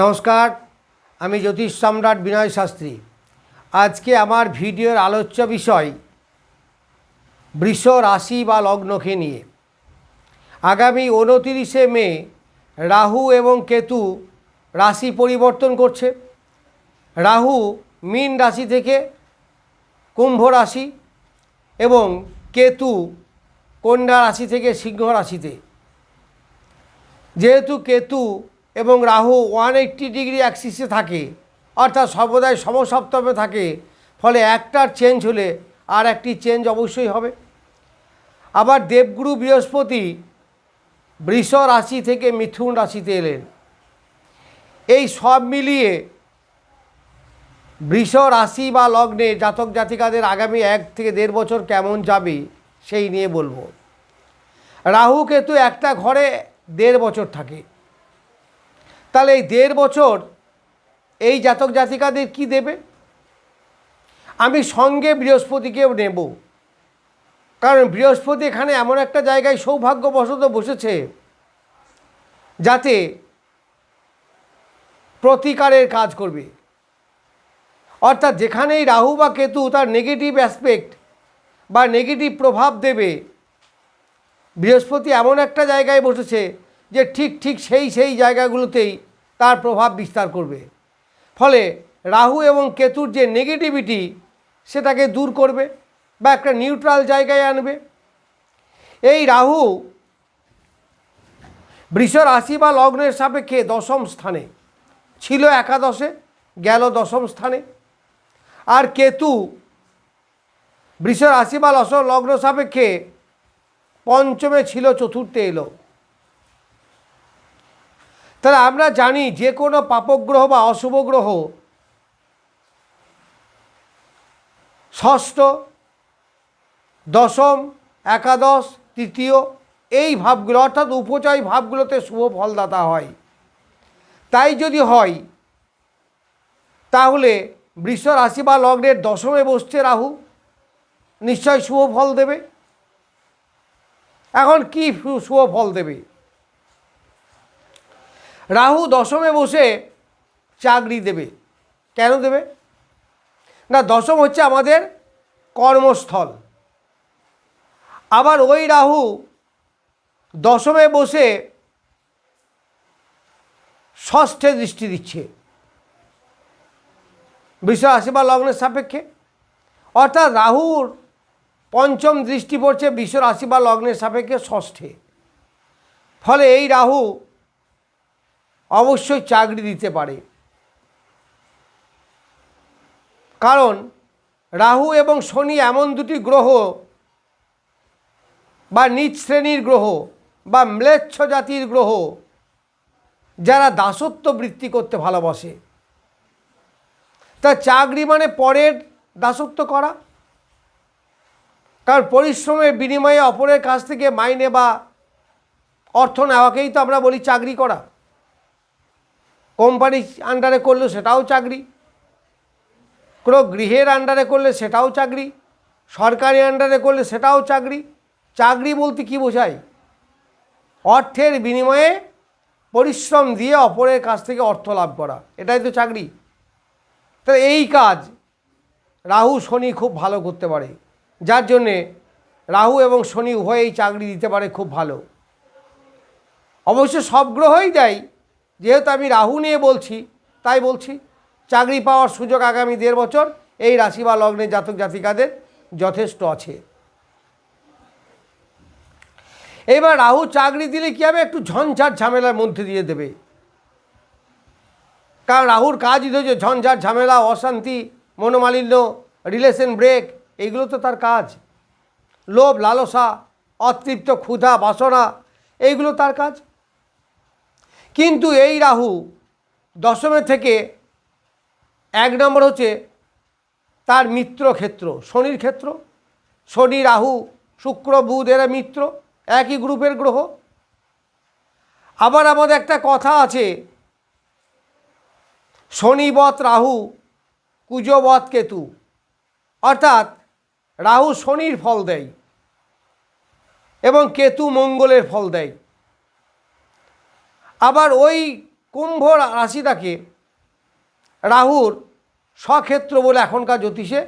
নমস্কার, আমি জ্যোতিষ সম্রাট বিনয় শাস্ত্রী। আজকে আমার ভিডিওর আলোচ্য বিষয়, বৃষ রাশি বা লগ্নকে নিয়ে। আগামী উনতিরিশে মে, রাহু এবং কেতু রাশি পরিবর্তন করছে। রাহু মীন রাশি থেকে কুম্ভ রাশি এবং কেতু কন্যা রাশি থেকে সিংহ রাশিতে। যেহেতু কেতু এবং রাহু ওয়ান এইট্টি ডিগ্রি অ্যাক্সিসে থাকে, অর্থাৎ সর্বদাই সমসপ্তমে থাকে, ফলে একটার চেঞ্জ হলে আর একটি চেঞ্জ অবশ্যই হবে। আবার দেবগুরু বৃহস্পতি বৃষ রাশি থেকে মিথুন রাশিতে এলেন। এই সব মিলিয়ে বৃষ রাশি বা লগ্নে জাতক জাতিকাদের আগামী এক থেকে দেড় বছর কেমন যাবে, সেই নিয়ে বলব। রাহু কেতু একটা ঘরে দেড় বছর থাকে। তাহলে এই দেড় বছর এই জাতক জাতিকাদের কি দেবে? আমি সঙ্গে বৃহস্পতিকেও নেব। কারণ বৃহস্পতি এখানে এমন একটা জায়গায় সৌভাগ্যবশত বসেছে যাতে প্রতিকারের কাজ করবে। অর্থাৎ যেখানেই রাহু বা কেতু তার নেগেটিভ অ্যাসপেক্ট বা নেগেটিভ প্রভাব দেবে, বৃহস্পতি এমন একটা জায়গায় বসেছে যে ঠিক ঠিক সেই সেই জায়গাগুলোতেই তার প্রভাব বিস্তার করবে। ফলে রাহু এবং কেতুর যে নেগেটিভিটি সেটাকে দূর করবে বা একটা নিউট্রাল জায়গায় আনবে। এই রাহু বৃষ রাশি বা লগ্নের সাপেক্ষে দশম স্থানে। ছিল একাদশে, গেল দশম স্থানে। আর কেতু বৃষ রাশি বা লস লগ্ন সাপেক্ষে পঞ্চমে ছিল, চতুর্থে এলো। তাহলে আমরা জানি যে কোনো পাপগ্রহ বা অশুভ গ্রহ ষষ্ঠ, দশম, একাদশ, তৃতীয় এই ভাবগুলো, অর্থাৎ উপচয় ভাবগুলোতে শুভ ফলদাতা হয়। তাই যদি হয়, তাহলে বৃষ রাশি বা লগ্নের দশমে বসছে রাহু, নিশ্চয় শুভ ফল দেবে। এখন কি শুভ ফল দেবে? রাহু দশমে বসে চাকরি দেবে। কেন দেবে? না, দশম হচ্ছে আমাদের কর্মস্থল। আবার ওই রাহু দশমে বসে ষষ্ঠে দৃষ্টি দিচ্ছে। বৃষ রাশি বা লগ্নের সাপেক্ষে। অর্থাৎ রাহুর পঞ্চম দৃষ্টি পড়ছে বিশ্ব রাশি বা লগ্নের সাপেক্ষে ষষ্ঠে। ফলে এই রাহু অবশ্যই চাকরি দিতে পারে। কারণ রাহু এবং শনি এমন দুটি গ্রহ বা নিচ শ্রেণির গ্রহ বা ম্লেচ্ছ জাতির গ্রহ যারা দাসত্ব বৃত্তি করতে ভালোবাসে। তা চাকরি মানে পরের দাসত্ব করা। কারণ পরিশ্রমের বিনিময়ে অপরের কাছ থেকে মাইনে বা অর্থ নেওয়াকেই তো আমরা বলি চাকরি করা। কোম্পানি আন্ডারে করলে, সেটাও চাকরি। কোনো গৃহের আন্ডারে করলে সেটাও চাকরি, সরকারি আন্ডারে করলে সেটাও চাকরি। চাকরি বলতে কি বোঝায়? অর্থের বিনিময়ে পরিশ্রম দিয়ে অপরের কাছ থেকে অর্থ লাভ করা, এটাই তো চাকরি। তাহলে এই কাজ রাহু শনি খুব ভালো করতে পারে, যার জন্যে রাহু এবং শনি উভয়েই চাকরি দিতে পারে খুব ভালো। অবশ্য সব গ্রহই দেয় যেহেতু আমি রাহু নিয়ে বলছি, তাই বলছি, চাকরি পাওয়ার সুযোগ আগামী দেড় বছর এই রাশি বা লগ্নের জাতক জাতিকাদের যথেষ্ট আছে। এবার রাহু চাকরি দিলে কী হবে? একটু ঝঞ্ঝাট ঝামেলার মধ্যে দিয়ে দেবে। কারণ রাহুর কাজই হচ্ছে ঝঞ্ঝাট ঝামেলা, অশান্তি, মনোমালিন্য রিলেশন ব্রেক এইগুলো তো তার কাজ। লোভ, লালসা, অতৃপ্ত, ক্ষুধা, বাসনা এইগুলো তার কাজ। কিন্তু এই রাহু দশমে থেকে এক নম্বর হচ্ছে তার মিত্র ক্ষেত্র, শনির ক্ষেত্র। শনি, রাহু, শুক্র বুধ এরা মিত্র, একই গ্রুপের গ্রহ। আবার আমাদের একটা কথা আছে শনিবত রাহু কুজবত কেতু। অর্থাৎ রাহু শনির ফল দেয় এবং কেতু মঙ্গলের ফল দেয়। আবার ওই কুম্ভ রাশিটাকে রাহুর স্বক্ষেত্র বলে এখনকার জ্যোতিষে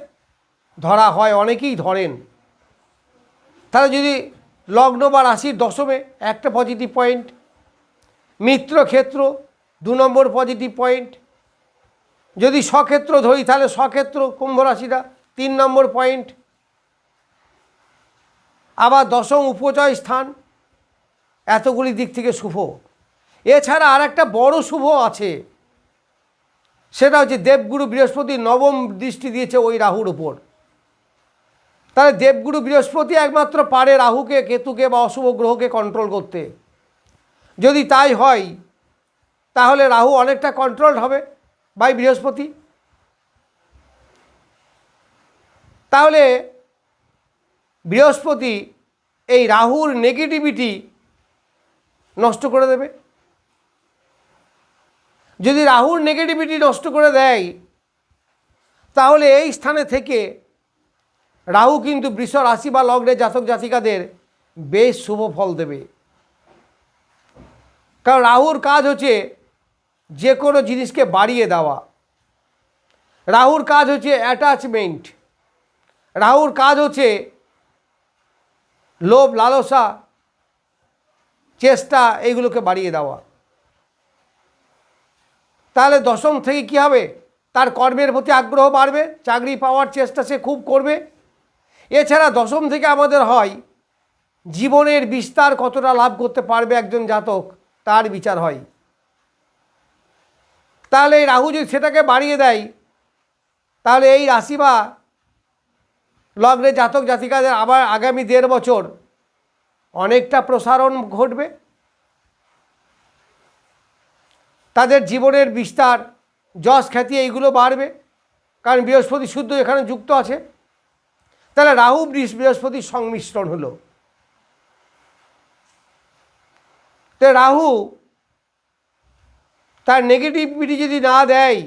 ধরা হয়, অনেকেই ধরেন। তাহলে যদি লগ্ন বা রাশির দশমে একটা পজিটিভ পয়েন্ট মিত্র ক্ষেত্র দু নম্বর পজিটিভ পয়েন্ট যদি স্বক্ষেত্র ধরি তাহলে স্বক্ষেত্র কুম্ভ রাশিটা তিন নম্বর পয়েন্ট আবার দশম উপচয় স্থান, এতগুলি দিক থেকে শুভ। এছাড়া আর একটা বড় শুভ আছে। সেটা হচ্ছে দেবগুরু বৃহস্পতি নবম দৃষ্টি দিয়েছে ওই রাহুর উপর। তাহলে দেবগুরু বৃহস্পতি একমাত্র পারে রাহুকে, কেতুকে বা অশুভ গ্রহকে কন্ট্রোল করতে। যদি তাই হয়, তাহলে রাহু অনেকটা কন্ট্রোল হবে বাই বৃহস্পতি। তাহলে বৃহস্পতি এই রাহুর নেগেটিভিটি নষ্ট করে দেবে। যদি রাহুর নেগেটিভিটি নষ্ট করে দেয়, তাহলে এই স্থানে থেকে রাহু কিন্তু বৃষ রাশি বা লগ্নে জাতক জাতিকাদের বেশ শুভ ফল দেবে। কারণ রাহুর কাজ হচ্ছে যে কোনো জিনিসকে বাড়িয়ে দেওয়া। রাহুর কাজ হচ্ছে অ্যাটাচমেন্ট রাহুর কাজ হচ্ছে লোভ, লালসা, চেষ্টা, এইগুলোকে বাড়িয়ে দেওয়া। তাহলে দশম থেকে কি হবে? তার কর্মের প্রতি আগ্রহ বাড়বে, চাকরি পাওয়ার চেষ্টা সে খুব করবে। এছাড়া দশম থেকে আমাদের হয়, জীবনের বিস্তার কতটা লাভ করতে পারবে একজন জাতক, তার বিচার হয়। তাহলে এই রাহু যদি সেটাকে বাড়িয়ে দেয়, তাহলে এই রাশি বা লগ্নে জাতক জাতিকাদের আবার আগামী দেড় বছর অনেকটা প্রসারণ ঘটবে। তাদের জীবনের বিস্তার, যশ, খ্যাতি এইগুলো বাড়বে। কারণ বৃহস্পতি শুদ্ধ এখানে যুক্ত আছে। তাহলে রাহু বৃহস্পতির সংমিশ্রণ হলো। তো রাহু তার নেগেটিভিটি যদি না দেয়,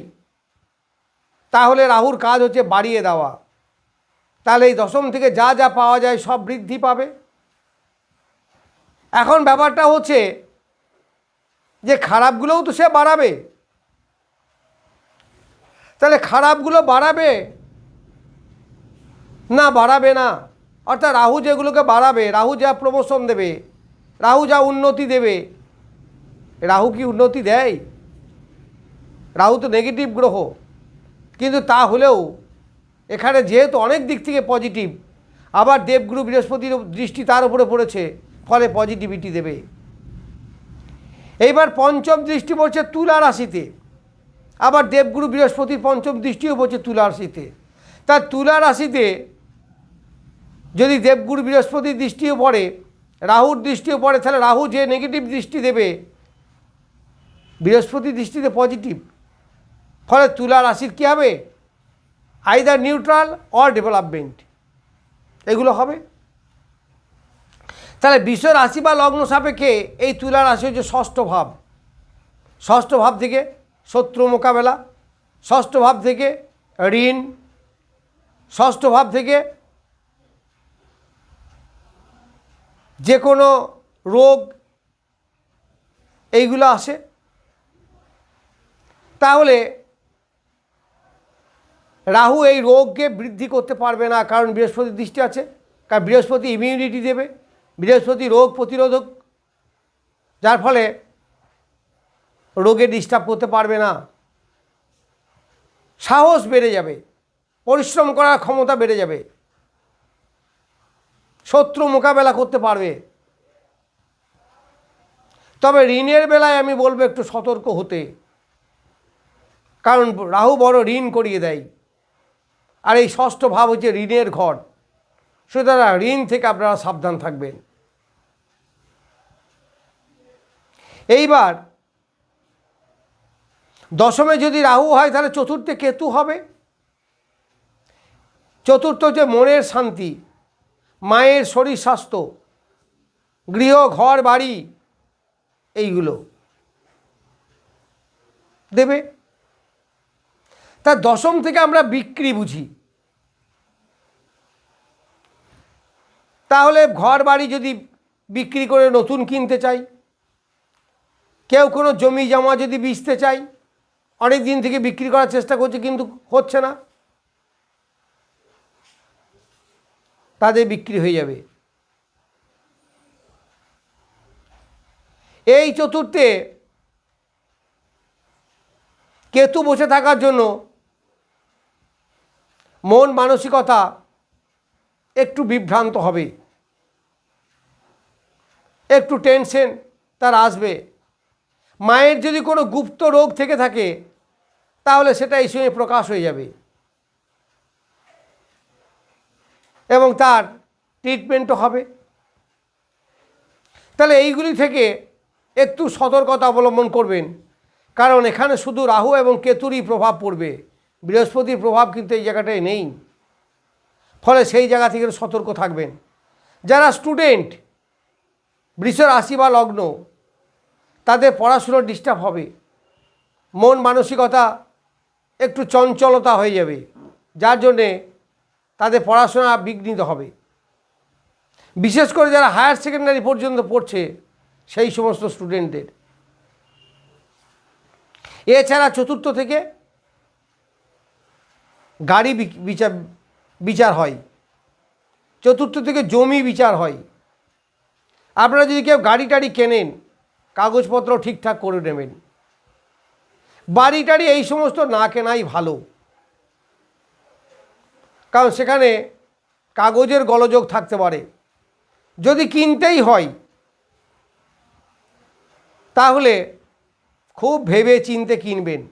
তাহলে রাহুর কাজ হচ্ছে বাড়িয়ে দেওয়া। তাহলে এই দশম থেকে যা যা পাওয়া যায় সব বৃদ্ধি পাবে। এখন ব্যাপারটা হচ্ছে যে খারাপগুলোও তো সে বাড়াবে। তাহলে খারাপগুলো বাড়াবে? না বাড়াবে না। অর্থাৎ রাহু যেগুলোকে বাড়াবে, রাহু যা প্রমোশন দেবে, রাহু যা উন্নতি দেবে, রাহু কি উন্নতি দেয়? রাহু তো নেগেটিভ গ্রহ। কিন্তু তা হলেও এখানে যেহেতু অনেক দিক থেকে পজিটিভ আবার দেবগুরু বৃহস্পতির দৃষ্টি তার উপরে পড়েছে, ফলে পজিটিভিটি দেবে। এইবার পঞ্চম দৃষ্টি পড়ছে তুলা রাশিতে। আবার দেবগুরু বৃহস্পতির পঞ্চম দৃষ্টিও পড়ছে তুলা রাশিতে। তা তুলা রাশিতে যদি দেবগুরু বৃহস্পতির দৃষ্টিও পড়ে, রাহুর দৃষ্টিও পড়ে, তাহলে রাহু যে নেগেটিভ দৃষ্টি দেবে বৃহস্পতির দৃষ্টিতে পজিটিভ ফলে তুলা রাশির কী হবে? আইদার নিউট্রাল অর ডেভেলপমেন্ট এগুলো হবে। তাহলে বিশ্ব রাশি বা লগ্ন সাপেক্ষে এই তুলা রাশি হচ্ছে ষষ্ঠ ভাব। ষষ্ঠ ভাব থেকে শত্রু মোকাবেলা, ষষ্ঠ ভাব থেকে ঋণ, ষষ্ঠ ভাব থেকে যে কোনো রোগ এইগুলো আসে। তাহলে রাহু এই রোগকে বৃদ্ধি করতে পারবে না, কারণ বৃহস্পতির দৃষ্টি আছে, কারণ বৃহস্পতি ইমিউনিটি দেবে। বৃহস্পতি রোগ প্রতিরোধক, যার ফলে রোগে ডিস্টার্ব করতে পারবে না। সাহস বেড়ে যাবে, পরিশ্রম করার ক্ষমতা বেড়ে যাবে। শত্রু মোকাবেলা করতে পারবে। তবে ঋণের বেলায় আমি বলব একটু সতর্ক হতে। কারণ রাহু বড় ঋণ করিয়ে দেয়। আর এই ষষ্ঠ ভাব হচ্ছে ঋণের ঘর। সুতরাং ঋণ থেকে আপনারা সাবধান থাকবেন। এইবার, দশমে যদি রাহু হয়, তাহলে চতুর্থে কেতু হবে। চতুর্থ হচ্ছে মনের শান্তি, মায়ের শরীর স্বাস্থ্য, গৃহ, ঘর, বাড়ি, এইগুলো দেবে। তা দশম থেকে আমরা বিক্রি বুঝি। তাহলে ঘর বাড়ি যদি বিক্রি করে নতুন কিনতে চাই, কেউ কোনো জমি জমা যদি বেচতে চাই, অনেক দিন থেকে বিক্রি করার চেষ্টা করছে কিন্তু হচ্ছে না। তাদের বিক্রি হয়ে যাবে। এই চতুর্থে কেতু বসে থাকার জন্য মন মানসিকতা একটু বিভ্রান্ত হবে। একটু টেনশন তার আসবে। মায়ের যদি কোনো গুপ্ত রোগ থেকে থাকে, তাহলে সেটা এই সময় প্রকাশ হয়ে যাবে। এবং তার ট্রিটমেন্টও হবে। তাহলে এইগুলি থেকে একটু সতর্কতা অবলম্বন করবেন। কারণ এখানে শুধু রাহু এবং কেতুরই প্রভাব পড়বে। বৃহস্পতির প্রভাব কিন্তু এই জায়গাটায় নেই। ফলে সেই জায়গা থেকে সতর্ক থাকবেন। যারা স্টুডেন্ট বৃষ রাশি বা লগ্ন, তাদের পড়াশুনো ডিস্টার্ব হবে। মন মানসিকতা একটু চঞ্চলতা হয়ে যাবে। যার জন্যে তাদের পড়াশোনা বিঘ্নিত হবে। বিশেষ করে যারা হায়ার সেকেন্ডারি পর্যন্ত পড়ছে, সেই সমস্ত স্টুডেন্টদের এছাড়া চতুর্থ থেকে গাড়ি বিচার বিচার হয়। চতুর্থ থেকে জমি বিচার হয়। আপনারা যদি কেউ গাড়ি টাড়ি কেনেন, কাগজপত্র ঠিকঠাক করে নেবেন। বাড়ি টাড়ি এই সমস্ত না কেনাই ভালো। কারণ সেখানে কাগজের গলযোগ থাকতে পারে। যদি কিনতেই হয়, তাহলে খুব ভেবে চিনতে কিনবেন।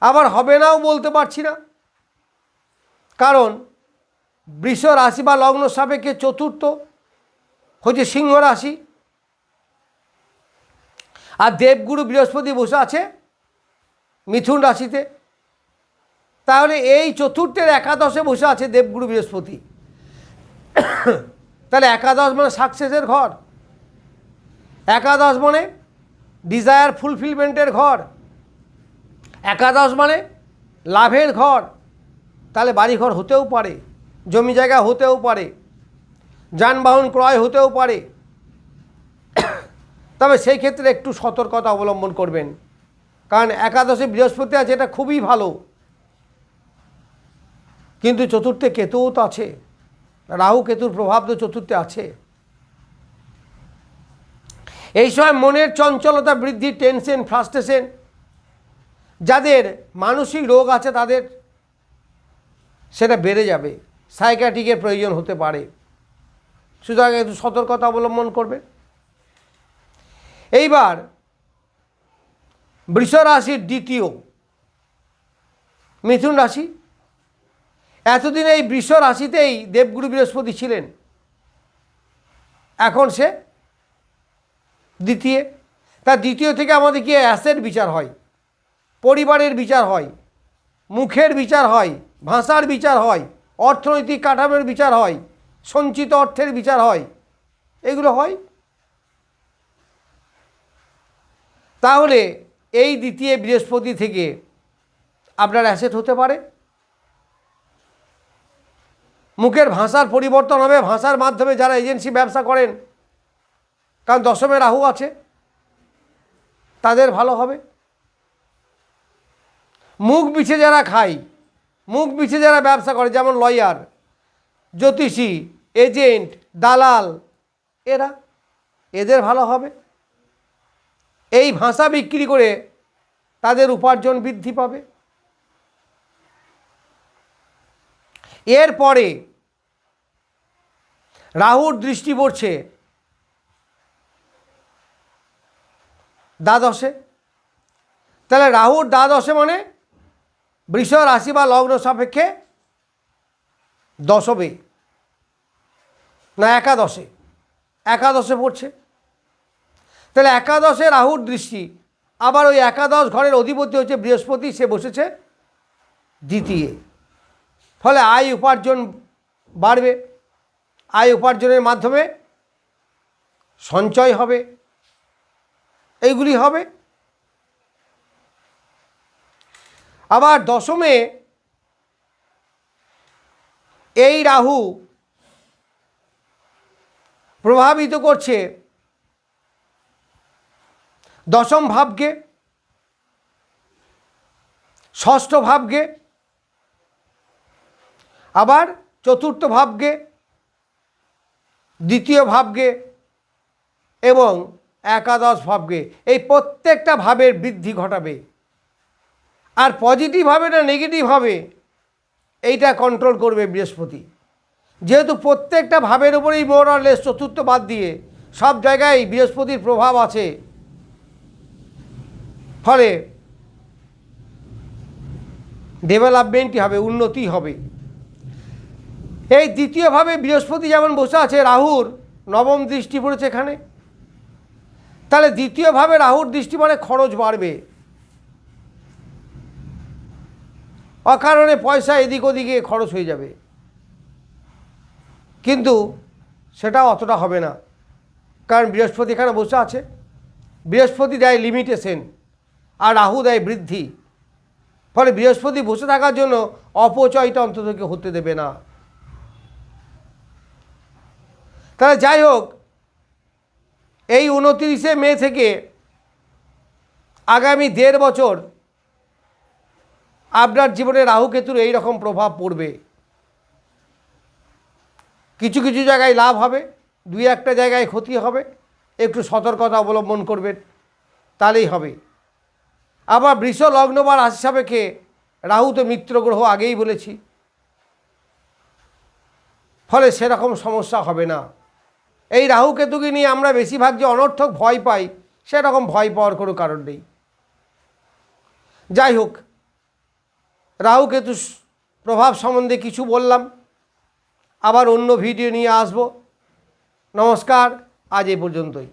আবার হবে নাও বলতে পারছি না। কারণ বৃষ রাশি বা লগ্ন সাপেক্ষে চতুর্থ, হচ্ছে সিংহ রাশি। আর দেবগুরু বৃহস্পতি বসে আছে মিথুন রাশিতে। তাহলে এই চতুর্থের একাদশে বসে আছে দেবগুরু বৃহস্পতি। তাহলে একাদশ মানে সাকসেসের ঘর। একাদশ মানে ডিজায়ার ফুলফিলমেন্টের ঘর। একাদশ মানে লাভের ঘর। তাহলে বাড়িঘর হতেও পারে। জমি জায়গা হতেও পারে, যানবাহন ক্রয় হতেও পারে। তবে সেই ক্ষেত্রে একটু সতর্কতা অবলম্বন করবেন। কারণ একাদশে বৃহস্পতি আছে, এটা খুবই ভালো। কিন্তু চতুর্থে কেতুও তো আছে, রাহু কেতুর প্রভাব তো চতুর্থে আছে। এই সময় মনের চঞ্চলতা বৃদ্ধি টেনশন ফ্রাস্ট্রেশন যাদের মানসিক রোগ আছে তাদের, সেটা বেড়ে যাবে। সাইকাটিকের প্রয়োজন হতে পারে। সুতরাং একটু সতর্কতা অবলম্বন করবে। এইবার বৃষ রাশির দ্বিতীয় মিথুন রাশি। এতদিন এই বৃষ রাশিতেই দেবগুরু বৃহস্পতি ছিলেন। এখন সে দ্বিতীয়। তার দ্বিতীয় থেকে আমাদের কি অ্যাসেট বিচার হয়? পরিবারের বিচার হয়? মুখের বিচার হয়? ভাষার বিচার হয়? অর্থনৈতিক কাঠামোর বিচার হয়, সঞ্চিত অর্থের বিচার হয়। এগুলো হয়। তাহলে এই দ্বিতীয় বৃহস্পতি থেকে আপনার অ্যাসেট হতে পারে। মুখের ভাষার পরিবর্তন হবে। ভাষার মাধ্যমে যারা এজেন্সি ব্যবসা করেন, কারণ দশমে রাহু আছে, তাদের ভালো হবে। মুখ বিছে যারা খায় মুখ বিছে যারা ব্যবসা করে, যেমন লয়ার, জ্যোতিষী, এজেন্ট, দালাল, এরা, এদের ভালো হবে। এই ভাষা বিক্রি করে তাদের উপার্জন বৃদ্ধি পাবে। এরপরে রাহুর দৃষ্টি পড়ছে দ্বাদশে। তাহলে রাহুর দ্বাদশে মানে বৃষ রাশি বা লগ্ন সাপেক্ষে দশমে। না, একাদশে। একাদশে পড়ছে। তাহলে একাদশে রাহুর দৃষ্টি। আবার ওই একাদশ ঘরের অধিপতি হচ্ছে বৃহস্পতি, সে বসেছে দ্বিতীয়। ফলে আয় উপার্জন বাড়বে। আয় উপার্জনের মাধ্যমে সঞ্চয় হবে। এইগুলি হবে। আবার দশমে এই রাহু প্রভাবিত করছে দশম ভাবকে, ষষ্ঠ ভাবকে, আবার চতুর্থ ভাবকে, দ্বিতীয় ভাবকে এবং একাদশ ভাবকে। এই প্রত্যেকটা ভাবের বৃদ্ধি ঘটাবে। আর পজিটিভ হবে না নেগেটিভ হবে, এইটা কন্ট্রোল করবে বৃহস্পতি। যেহেতু প্রত্যেকটা ভাবের উপরেই মোরালেস চতুর্থ বাদ দিয়ে সব জায়গায় বৃহস্পতির প্রভাব আছে। ফলে ডেভেলপমেন্টই হবে, উন্নতি হবে। এই দ্বিতীয়ভাবে বৃহস্পতি যেমন বসে আছে, রাহুর নবম দৃষ্টি পড়েছে এখানে। তাহলে দ্বিতীয়ভাবে রাহুর দৃষ্টি মানে খরচ বাড়বে। অকারণে পয়সা এদিক ওদিকে খরচ হয়ে যাবে। কিন্তু সেটা অতটা হবে না। কারণ বৃহস্পতি এখানে বসে আছে। বৃহস্পতি দেয় লিমিটেশন আর রাহু দেয় বৃদ্ধি। ফলে বৃহস্পতি বসে থাকার জন্য অপচয়টা অন্তত কেউ হতে দেবে না। তাহলে যাই হোক, এই উনতিরিশে মে থেকে আগামী দেড় বছর আপনার জীবনে রাহু কেতুর এই রকম প্রভাব পড়বে। কিছু কিছু জায়গায় লাভ হবে, দুই একটা জায়গায় ক্ষতি হবে, একটু সতর্কতা অবলম্বন করবেন, তাহলেই হবে। আবার বৃষ লগ্ন বা রাশি সাপেক্ষে রাহু তো মিত্র গ্রহ আগেই বলেছি। ফলে সেরকম সমস্যা হবে না। এই রাহু কেতুকে নিয়ে আমরা বেশিরভাগ যে অনর্থক ভয় পাই, সেরকম ভয় পাওয়ার কোনো কারণ নেই। যাই হোক রাহু কেতু প্রভাব সম্বন্ধে কিছু বললাম। আবার অন্য ভিডিও নিয়ে আসব। নমস্কার, আজ এই পর্যন্তই।